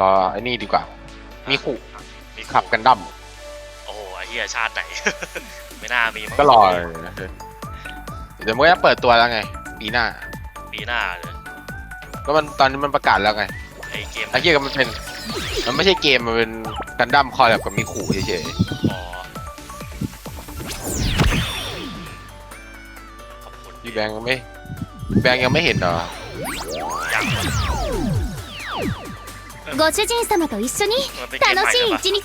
รอไอ้นี่ดีกว่า มีขู่มีขับกันดั้มโอ้โหไอ้เหี้ยชาติไหน ไม่น่ามีมั้งก็รอเดี๋ยวมันก็จะเปิดตัวแล้วไง ปีหน้า ปีหน้าเลยก็มันตอนนี้มันประกาศแล้วไงไอ้เกมไอ้เกียมันเป็น มันไม่ใช่เกมมันเป็นกันดั้มคอลแลบกับมีขู่เฉยอ๋อขอบคุณๆพี่แบงค์ยังไม่แบงค์ยังไม่เห็นเหรอยังวะ ご主人様と一緒に มันเป็นเกม 楽 ใหม่ しい หรือเปล่า 一日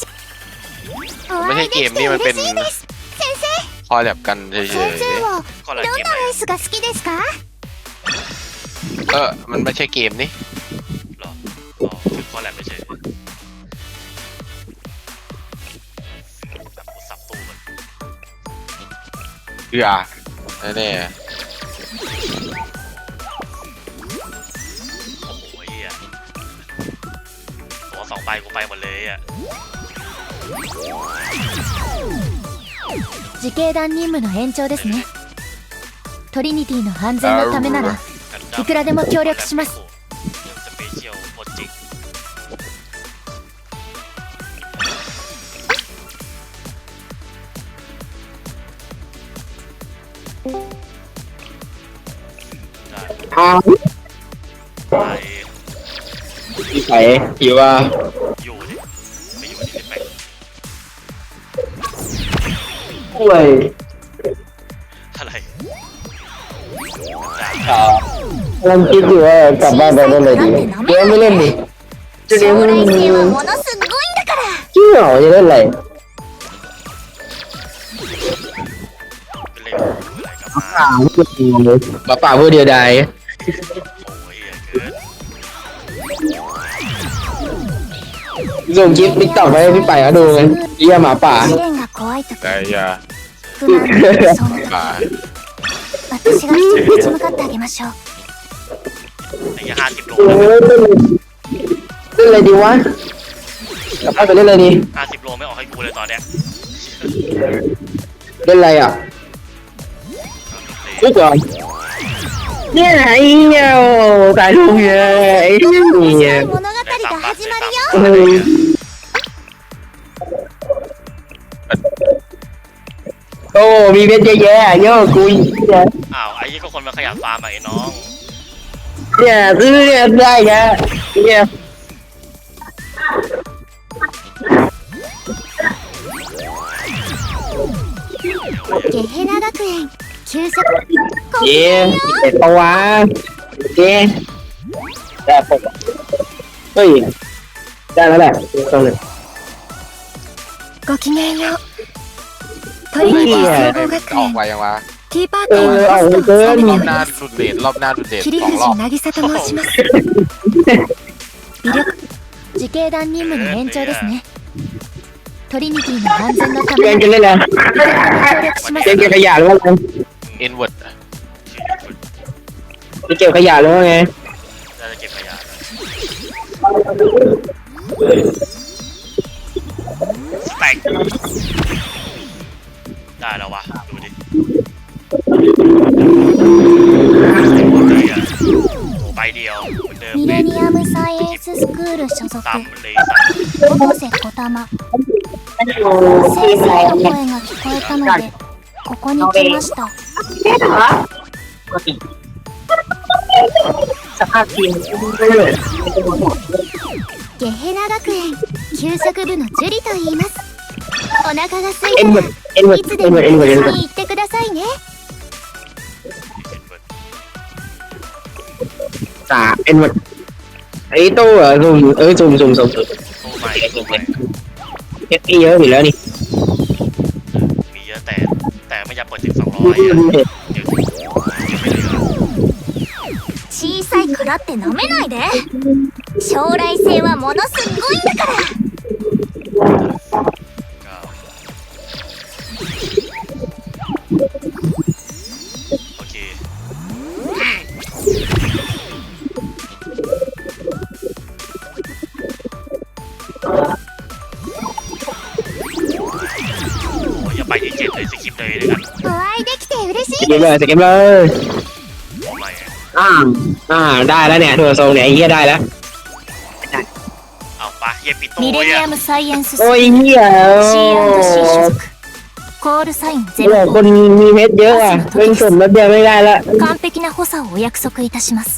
お ไม่ 会 ใช่ いで เกม きて นี่มันเป็น 嬉しいです先 คอลแลบกันเฉย 生先生は ก็อะไร ど เก ん ม な ใหม่ レースが好きですか ๆเออ มันไม่ใช่เกมนี่ หรออ๋อคือคอลแลบไม่ใช่แบบกูสับตู้มัน เอือแน่ โ ตัวสองใบกูไปหมดเลยอ่ะ 自警団任務の延長ですねトリニティの安全のためならいくらでも協力します สเปเชียลโปรเจกต์ได้ อ้าว ไป พี่ไผ่อยู่ว่า อยู่ดิ ไม่อยู่ที่สิบปดวยอะไรครับกำลังคิดอยู่ว่ากลับบ้านไปเล่นอะไรดีเดี๋ยวไม่เล่นดิจะเดี๋ยวม่เล่นดิจริเหรอจะเล่นอะไรเล่นอะไรกับมาป่าพูดเดียวดา ส่งคลิปติ๊กต็อกไปให้พี่ไผ่เขาดูไงเยี่ยหมาป่า 試練が怖い時 แต่อย่า 不満にそんな ป่า 私が立ち向かってあげましょう ไอ้ห้าสิบโล โอ้ยเล่นเล่นอะไรดีวะกลับบ้านไปเล่นอะไรดี ห้าสิบโลไม่ออกให้กูเลยตอนเนี้ย เล่นอะไรอ่ะคุกเหรอเนี่ยไอ้เหี้ยตายทุกเนี่ยไอ้เหี้ย 物語が始まるよ เออ อ้มีเวทเยอะแยะเยอะกูเนี่ย อ้าวไอ้ยี่ก็คนมาขยันฟาร์มอะไอ้น้อง เนี่ยซื้อเนี่ยได้แกเนี่ย ゲヘナ学園給食 เย้เด็ดปะวะเย้ได้ปะเฮ้ยได้แล้วแหละต้องเลย ごきげんよう トリニティ ไอ้ 総合 มัน 学 ออก 園 ไปยังวะ ティーパー เอ ティー อ の เอา ホストเกิ を น 務め รอบ て หน้า ます ดุเดทรอบหน้าดุเดท 桐 สองรอบ 藤渚と申します微力自警団任務の延長ですねトリニティの安全のた เก め ม に จะเล่นอะไร 協力しま เก す มเก็บขยะหรือว่าไง เอ็นเวิร์ด จะเก็บขยะหรือว่าไง น่าจะเก็บขยะสแต็ก ได้แล้ววะดูดิเฮ้ยอะโอ้ใบเดียวเหมือนเดิม ミ เล レ ย ニアムサイエンススクール所属 ตามเลยสัตว์ 小瀬小玉先生の声が聞こえたのでここに来ました สภาพทีม ゲヘナ学園給食部のジュリと言いますお 腹が空い เอ็น た เวิร์ดเอ็นเวิร์ด らいつ เอ็ で น も เวิร์ดเอ็นเวิร์ดเอ็น 一緒 เวิร์ด に行ってくださいね สามเอ็นเวิร์ดไอ้ตู้เหรอซูมเออซูมซูมซูมซูม ตู้ใหม่ตู้ใหม่ เอฟเยอะอยู่แล้วนี่ มีเยอะแต่ แต่ไม่อยากเปิดถึงสองร้อยอ่ะเดี๋ยวเดี๋ยวไม่เหลือ 小さい蔵って舐めないで将来性はものすごいんだから いできて嬉し ส い เกมเลยสเกมเลย โอ้ไม่อะ อ่าอ่าได้แล้วเนี่ยดูทรงเนี่ยไอ้เหี้ยได้แล้ว เอาปะเฮียปิโต้ ミレニ เนี่ย アムサイエンスス โอ้ย クール เหี้ย C&C 所属コールサインゼ โอ้ ロ คนมีเพชรเยอะอ่ะเล่นสมแล้วเดียวไม่ได้ละ 完璧な補佐をお約束いたします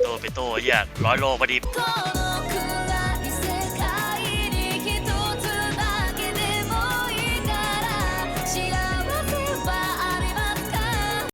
ปิโต้ปิโต้เฮียร้อยโลพอดี この